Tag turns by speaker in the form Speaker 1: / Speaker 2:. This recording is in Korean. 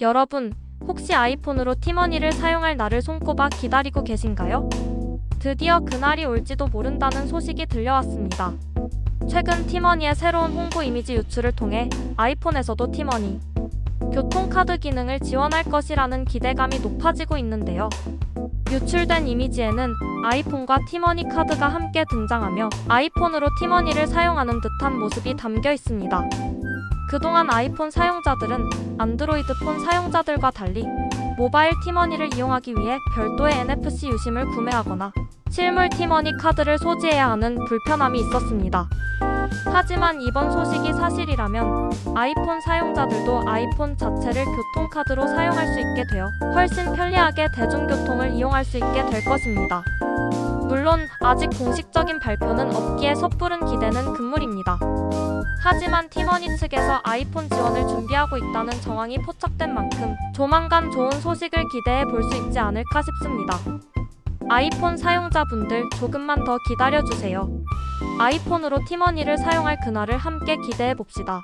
Speaker 1: 여러분, 혹시 아이폰으로 티머니를 사용할 날을 손꼽아 기다리고 계신가요? 드디어 그날이 올지도 모른다는 소식이 들려왔습니다. 최근 티머니의 새로운 홍보 이미지 유출을 통해 아이폰에서도 티머니, 교통카드 기능을 지원할 것이라는 기대감이 높아지고 있는데요. 유출된 이미지에는 아이폰과 티머니 카드가 함께 등장하며 아이폰으로 티머니를 사용하는 듯한 모습이 담겨 있습니다. 그동안 아이폰 사용자들은 안드로이드 폰 사용자들과 달리 모바일 티머니를 이용하기 위해 별도의 NFC 유심을 구매하거나 실물 티머니 카드를 소지해야 하는 불편함이 있었습니다. 하지만 이번 소식이 사실이라면 아이폰 사용자들도 아이폰 자체를 교통카드로 사용할 수 있게 되어 훨씬 편리하게 대중교통을 이용할 수 있게 될 것입니다. 물론 아직 공식적인 발표는 없기에 섣부른 기대는 금물입니다. 하지만 티머니 측에서 아이폰 지원을 준비하고 있다는 정황이 포착된 만큼 조만간 좋은 소식을 기대해 볼 수 있지 않을까 싶습니다. 아이폰 사용자분들 조금만 더 기다려 주세요. 아이폰으로 티머니를 사용할 그날을 함께 기대해 봅시다.